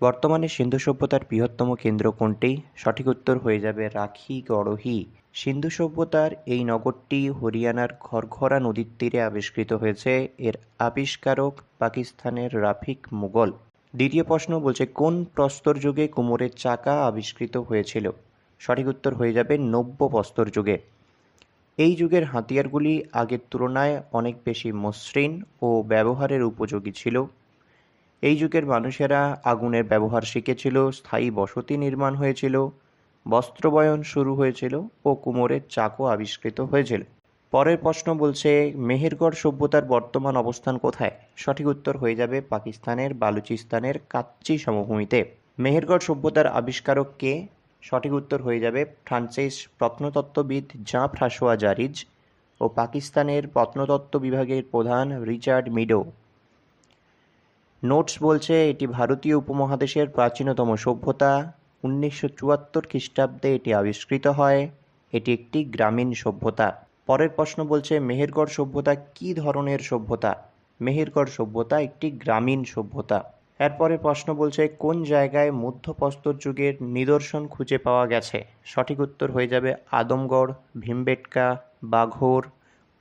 বর্তমানে সিন্ধু সভ্যতার বৃহত্তম কেন্দ্র কোনটি? সঠিক উত্তর হয়ে যাবে রাখি গড়হি। সিন্ধু সভ্যতার এই নগরটি হরিয়ানার ঘরঘরা নদীর তীরে আবিষ্কৃত হয়েছে। এর আবিষ্কারক পাকিস্তানের রাফিক মুগল দ্বিতীয় প্রশ্ন বলছে, কোন প্রস্তর যুগে কুমোরের চাকা আবিষ্কৃত হয়েছিল? সঠিক উত্তর হয়ে যাবে নব্য প্রস্তর যুগে। এই যুগের হাতিয়ারগুলি আগের তুলনায় অনেক বেশি মসৃণ ও ব্যবহারের উপযোগী ছিল। এই যুগের মানুষেরা আগুনের ব্যবহার শিখেছিল, স্থায়ী বসতি নির্মাণ হয়েছিল, বস্ত্রবয়ন শুরু হয়েছিল ও কুমোরের চাকও আবিষ্কৃত হয়েছিল। পরের প্রশ্ন বলছে, মেহেরগড় সভ্যতার বর্তমান অবস্থান কোথায়? সঠিক উত্তর হয়ে যাবে পাকিস্তানের বালুচিস্তানের কাচ্চি সমভূমিতে। মেহেরগড় সভ্যতার আবিষ্কারক কে? সঠিক উত্তর হয়ে যাবে ফ্রান্সিস প্রত্নতত্ত্ববিদ জাঁ ফ্রাসোয়া জারিজ ও পাকিস্তানের প্রত্নতত্ত্ব বিভাগের প্রধান রিচার্ড মিডো। নোটস বলছে, এটি ভারতীয় উপমহাদেশের প্রাচীনতম সভ্যতা। উনিশশো চুয়াত্তর খ্রিস্টাব্দে এটি আবিষ্কৃত হয়। এটি একটি গ্রামীণ সভ্যতা। পরের প্রশ্ন বলছে, মেহেরগড় সভ্যতা কী ধরনের সভ্যতা? মেহেরগড় সভ্যতা একটি গ্রামীণ সভ্যতা। এরপরে প্রশ্ন বলছে, কোন জায়গায় মধ্যপ্রস্তর যুগের নিদর্শন খুঁজে পাওয়া গেছে? সঠিক উত্তর হয়ে যাবে, আদমগড়, ভীমবেটকা, বাঘোর,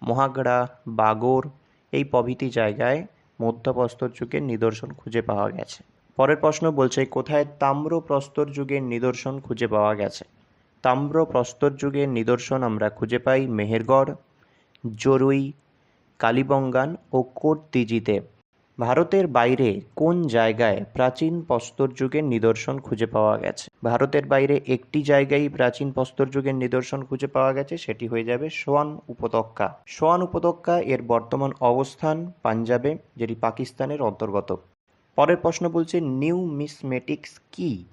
মহাগড়া, বাগোর। এই প্রভৃতি জায়গায় মধ্যপ্রস্তর যুগের নিদর্শন খুঁজে পাওয়া গেছে। পরের প্রশ্ন বলছে, কোথায় তাম্র প্রস্তর যুগের নিদর্শন খুঁজে পাওয়া গেছে? তাম্র প্রস্তর যুগের নিদর্শন আমরা খুঁজে পাই মেহেরগড়, জরুই, কালীবঙ্গান ও কোটদিজিতে ভারতের বাইরে কোন জায়গায় প্রাচীন প্রস্তর যুগের নিদর্শন খুঁজে পাওয়া গেছে? ভারতের বাইরে একটি জায়গায় প্রাচীন প্রস্তর যুগের নিদর্শন খুঁজে পাওয়া গেছে, সেটি হয়ে যাবে সোয়ান উপত্যকা। সোয়ান উপত্যকা এর বর্তমান অবস্থান পাঞ্জাবে, যেটি পাকিস্তানের অন্তর্গত। পরের প্রশ্ন বলছে, নিউ মিসমেটিক্স কি?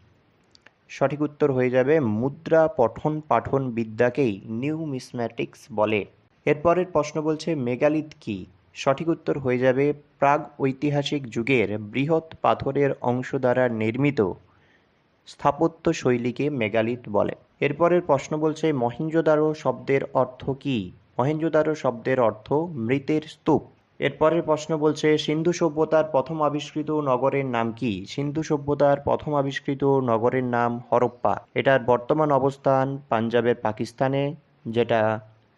সঠিক উত্তর হয়ে যাবে, মুদ্রা পঠন পাঠন বিদ্যাকেই নিউ মিসম্যাটিক্স বলে। এরপরের প্রশ্ন বলছে, মেগালিথ কি? সঠিক উত্তর হয়ে যাবে প্রাগ ঐতিহাসিক যুগের বৃহৎ পাথরের অংশ দ্বারা নির্মিত স্থাপত্য শৈলীকে মেগালিথ বলে। এরপরের প্রশ্ন বলছে মহেঞ্জোদারো শব্দের অর্থ কি? মহেঞ্জোদারো শব্দের অর্থ মৃতের স্তূপ। এরপরের প্রশ্ন বলছে, সিন্ধু সভ্যতার প্রথম আবিষ্কৃত নগরের নাম কি? সিন্ধু সভ্যতার প্রথম আবিষ্কৃত নগরের নাম হরপ্পা। এটার বর্তমান অবস্থান পাঞ্জাবের পাকিস্তানে, যেটা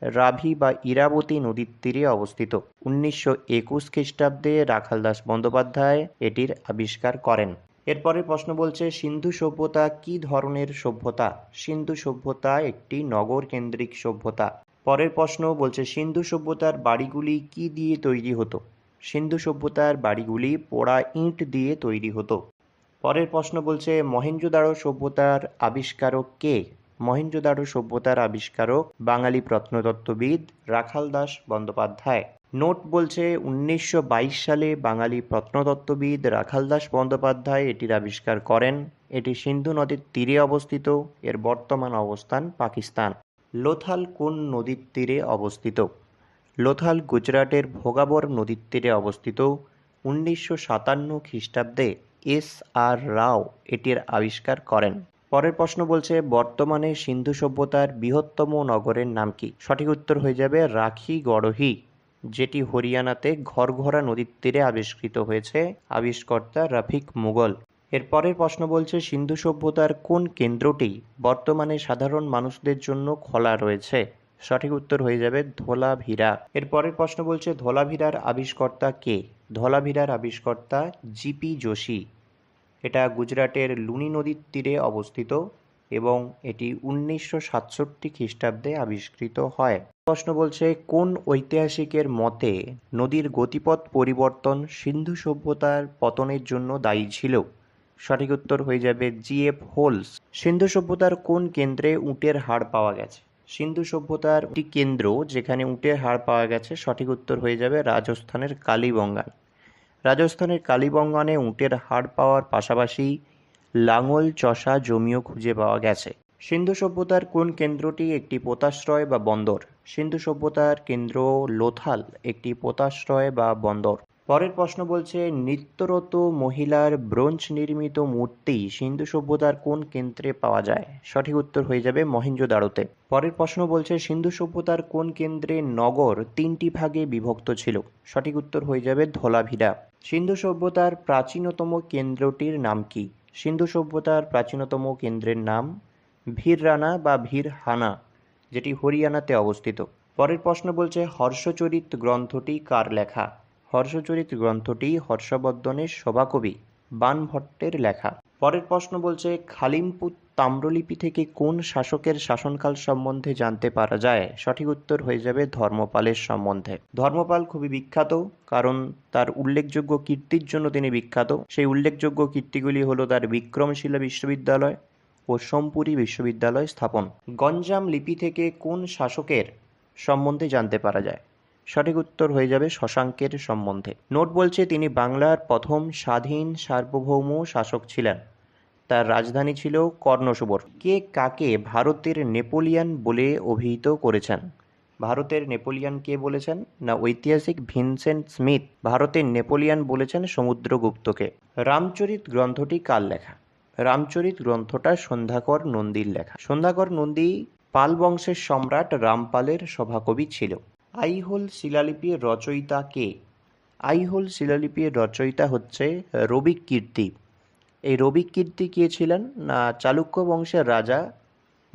রাভি বা ইরাবতী নদীর তীরে অবস্থিত। উনিশশো একুশ খ্রিস্টাব্দে রাখালদাস বন্দ্যোপাধ্যায় এটির আবিষ্কার করেন। এরপরে প্রশ্ন বলছে, সিন্ধু সভ্যতা কি ধরনের সভ্যতা? সিন্ধু সভ্যতা একটি নগর কেন্দ্রিক সভ্যতা। পরের প্রশ্ন বলছে, সিন্ধু সভ্যতার বাড়িগুলি কি দিয়ে তৈরি হতো? সিন্ধু সভ্যতার বাড়িগুলি পোড়া ইঁট দিয়ে তৈরি হতো। পরের প্রশ্ন বলছে মহেঞ্জোদারো সভ্যতার আবিষ্কারক কে? মহেঞ্জোদারো সভ্যতার আবিষ্কারক, বাঙালি প্রত্নতত্ত্ববিদ রাখাল দাস বন্দ্যোপাধ্যায়। নোট বলছে, উনিশশো বাইশ সালে বাঙালি প্রত্নতত্ত্ববিদ রাখাল দাস বন্দ্যোপাধ্যায় এটির আবিষ্কার করেন। এটি সিন্ধু নদীর তীরে অবস্থিত, এর বর্তমান অবস্থান পাকিস্তান। লোথাল কোন নদীর তীরে অবস্থিত? লোথাল গুজরাটের ভোগাবর নদীর তীরে অবস্থিত। উনিশশো সাতান্ন খ্রিস্টাব্দে এস আর রাও এটির আবিষ্কার করেন। পরের প্রশ্ন বলছে, বর্তমানে সিন্ধু সভ্যতার বৃহত্তম নগরের নাম কি? সঠিক উত্তর হয়ে যাবে, রাখি গড়হি, যেটি হরিয়ানাতে ঘরঘরা নদীর তীরে আবিষ্কৃত হয়েছে, আবিষ্কর্তা রাফিক মুগল। এর পরের প্রশ্ন বলছে, সিন্ধু সভ্যতার কোন কেন্দ্রটি বর্তমানে সাধারণ মানুষদের জন্য খোলা রয়েছে? সঠিক উত্তর হয়ে যাবে, ধোলাভিরা। এর পরের প্রশ্ন বলছে, ধোলাভিরার আবিষ্কর্তা কে? ধোলাভিরার আবিষ্কর্তা জিপি যোশী। এটা গুজরাটের লুনি নদীর তীরে অবস্থিত এবং এটি উনিশশো সাতষট্টি খ্রিস্টাব্দে আবিষ্কৃত হয়। প্রশ্ন বলছে, কোন ঐতিহাসিকের মতে নদীর গতিপথ পরিবর্তন সিন্ধু সভ্যতার পতনের জন্য দায়ী ছিল? সঠিক উত্তর হয়ে যাবে জিএফ হোলস। সিন্ধু সভ্যতার কোন কেন্দ্রে উটের হাড় পাওয়া গেছে? সিন্ধু সভ্যতার একটি কেন্দ্র যেখানে উটের হাড় পাওয়া গেছে। সঠিক উত্তর হয়ে যাবে রাজস্থানের কালীবঙ্গান রাজস্থানের কালীবঙ্গানে উটের হাড় পাওয়ার পাশাপাশি লাঙল, চষা জমিও খুঁজে পাওয়া গেছে। সিন্ধু সভ্যতার কোন কেন্দ্রটি একটি পোতাশ্রয় বা বন্দর? সিন্ধু সভ্যতার কেন্দ্র লোথাল একটি পোতাশ্রয় বা বন্দর। পরের প্রশ্ন বলছে, নিত্যরত মহিলার ব্রোঞ্জ নির্মিত মূর্তি সিন্ধু সভ্যতার কোন কেন্দ্রে পাওয়া যায়? সঠিক উত্তর হয়ে যাবে মহেঞ্জোদারোতে পরের প্রশ্ন বলছে, সিন্ধু সভ্যতার কোন কেন্দ্রে নগর তিনটি ভাগে বিভক্ত ছিল? সঠিক উত্তর হয়ে যাবে ধোলাভিরা সিন্ধু সভ্যতার প্রাচীনতম কেন্দ্রটির নাম কি? সিন্ধু সভ্যতার প্রাচীনতম কেন্দ্রের নাম ভিররানা বা ভিরহানা, যেটি হরিয়ানাতে অবস্থিত। পরের প্রশ্ন বলছে, হর্ষচরিত গ্রন্থটি কার লেখা? হর্ষচরিত গ্রন্থটি হর্ষবর্ধনের সভাকবি বানভট্টের লেখা। পরের প্রশ্ন বলছে খালিমপুর তাম্রলিপি থেকে কোন শাসকের শাসনকাল সম্বন্ধে জানতে পারা যায়? সঠিক উত্তর হয়ে যাবে ধর্মপালের সম্বন্ধে। ধর্মপাল খুবই বিখ্যাত, কারণ তার উল্লেখযোগ্য কীর্তির জন্য তিনি বিখ্যাত। সেই উল্লেখযোগ্য কীর্তিগুলি হলো তার বিক্রমশিলা বিশ্ববিদ্যালয় ও সোমপুরী বিশ্ববিদ্যালয় স্থাপন। গঞ্জাম লিপি থেকে কোন শাসকের সম্বন্ধে জানতে পারা যায়? সঠিক উত্তর হয়ে যাবে শশাঙ্কের সম্বন্ধে। নোট বলছে তিনি বাংলার প্রথম স্বাধীন সার্বভৌম শাসক ছিলেন। তার রাজধানী ছিল কর্ণসুবর কে কাকে ভারতের নেপোলিয়ান বলে অভিহিত করেছেন? ভারতের নেপোলিয়ান কে বলেছেন? না, ঐতিহাসিক ভিনসেন্ট স্মিথ ভারতের নেপোলিয়ান বলেছেন সমুদ্রগুপ্তকে। রামচরিত গ্রন্থটি কার লেখা? রামচরিত গ্রন্থটা সন্ধ্যাকর নন্দীর লেখা। সন্ধ্যাকর নন্দী পাল বংশের সম্রাট রামপালের সভাকবি ছিল। আইহোল শিলালিপির রচয়িতা কে? আইহোল শিলালিপির রচয়িতা হচ্ছে রবিক কীর্তি। এই রবিক কীর্তি কে ছিলেন? না, চালুক্য বংশের রাজা।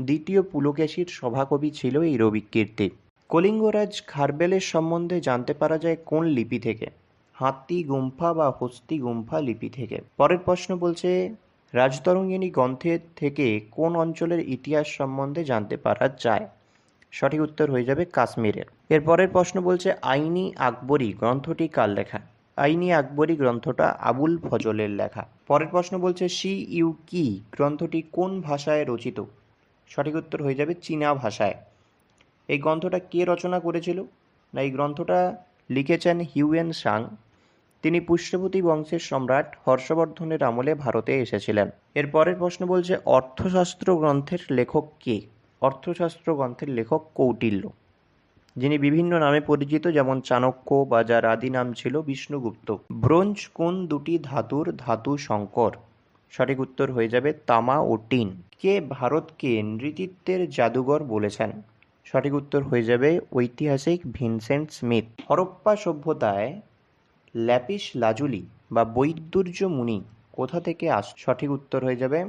দ্বিতীয় পুলকেশীর সভাকবি ছিল এই রবিক কীর্তি। কলিঙ্গরাজ খারবেলের সম্বন্ধে জানতে পারা যায় কোন লিপি থেকে? হাতি গুম্ফা বা হস্তি গুম্ফা লিপি থেকে। পরের প্রশ্ন বলছে, রাজতরঙ্গিনী গ্রন্থের থেকে কোন অঞ্চলের ইতিহাস সম্বন্ধে জানতে পারা যায়? সঠিক উত্তর হয়ে যাবে কাশ্মীরের। এর পরের প্রশ্ন বলছে, আইনি আকবরী গ্রন্থটি কার লেখা? আইনি আকবরী গ্রন্থটা আবুল ফজলের লেখা। পরের প্রশ্ন বলছে সি ইউ কি? গ্রন্থটি কোন ভাষায় রচিত? সঠিক উত্তর হয়ে যাবে চীনা ভাষায়। এই গ্রন্থটা কে রচনা করেছিল? না, এই গ্রন্থটা লিখেছেন হিউয়েন সাং। তিনি পুষ্যবতী বংশের সম্রাট হর্ষবর্ধনের আমলে ভারতে এসেছিলেন। এর পরের প্রশ্ন বলছে, অর্থশাস্ত্র গ্রন্থের লেখক কে? অর্থশাস্ত্র গ্রন্থের লেখক কৌটিল্য। যিনি বিভিন্ন নামে পরিচিত, যেমন চাণক্য বা যার আদি নাম ছিল বিষ্ণুগুপ্ত। ব্রোঞ্জ কোন দুটি ধাতুর ধাতু সংকর সঠিক উত্তর হয়ে যাবে তামা ও টিন। কে ভারতকে নৃতিত্বের জাদুঘর বলেছেন? সঠিক উত্তর হয়ে যাবে ঐতিহাসিক ভিনসেন্ট স্মিথ। হরপ্পা সভ্যতায় ল্যাপিস লাজুলি বা বৈদুর্য মুনি কোথা থেকে আস, সঠিক উত্তর হয়ে যাবে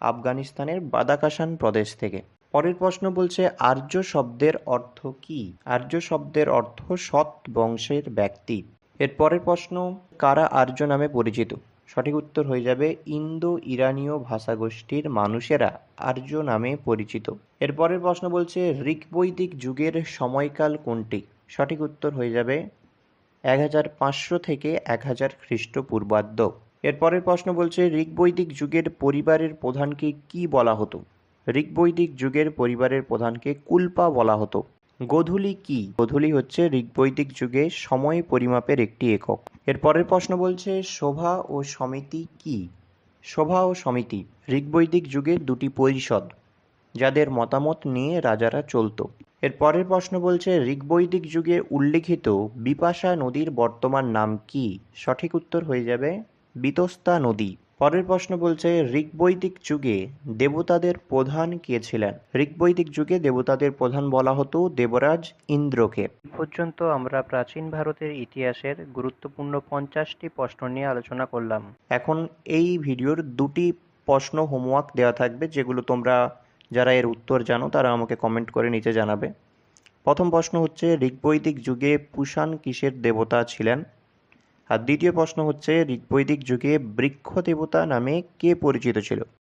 আফগানিস্তানের বাদাকাশান প্রদেশ থেকে। পরের প্রশ্ন বলছে, আর্য শব্দের অর্থ কি? আর্য শব্দের অর্থ সৎ বংশের ব্যক্তি। এর পরের প্রশ্ন, কারা আর্য নামে পরিচিত? সঠিক উত্তর হয়ে যাবে ইন্দো ইরানীয় ভাষাগোষ্ঠীর মানুষেরা আর্য নামে পরিচিত। এর পরের প্রশ্ন বলছে ঋকবৈদিক যুগের সময়কাল কোনটি? সঠিক উত্তর হয়ে যাবে এক হাজার পাঁচশো থেকে এক হাজার খ্রিস্টপূর্বাব্দ। এর পরের প্রশ্ন বলছে ঋকবৈদিক যুগের পরিবারের প্রধানকে কি বলা হতো? ঋকবৈদিক যুগের পরিবারের প্রধানকে কুল্পা বলা হতো। গোধূলি কি? গোধূলি হচ্ছে ঋকবৈদিক যুগে সময় পরিমাপের একটি একক। এর পরের প্রশ্ন বলছে, শোভা ও সমিতি কি? শোভা ও সমিতি ঋকবৈদিক যুগের দুটি পরিষদ, যাদের মতামত নিয়ে রাজারা চলতো। এর পরের প্রশ্ন বলছে ঋকবৈদিক যুগে উল্লিখিত বিপাশা নদীর বর্তমান নাম কি? সঠিক উত্তর হয়ে যাবে, বিতস্তা নদী। পরের প্রশ্ন বলছে ঋকবৈদিক যুগে দেবতাদের প্রধান কে ছিলেন? ঋকবৈদিক যুগে দেবতাদের প্রধান বলা হতো দেবরাজ ইন্দ্রকে। পর্যন্ত আমরা প্রাচীন ভারতের ইতিহাসের গুরুত্বপূর্ণ পঞ্চাশটি প্রশ্ন নিয়ে আলোচনা করলাম। এখন এই ভিডিওর দুটি প্রশ্ন হোমওয়ার্ক দেওয়া থাকবে যেগুলো তোমরা যারা এর উত্তর জানো তারা আমাকে কমেন্ট করে নিচে জানাবে। প্রথম প্রশ্ন হচ্ছে ঋকবৈদিক যুগে পুষাণ কিসের দেবতা ছিলেন? আর দ্বিতীয় প্রশ্ন হচ্ছে ঋগ্বৈদিক যুগে বৃক্ষ দেবতা নামে কে পরিচিত ছিল?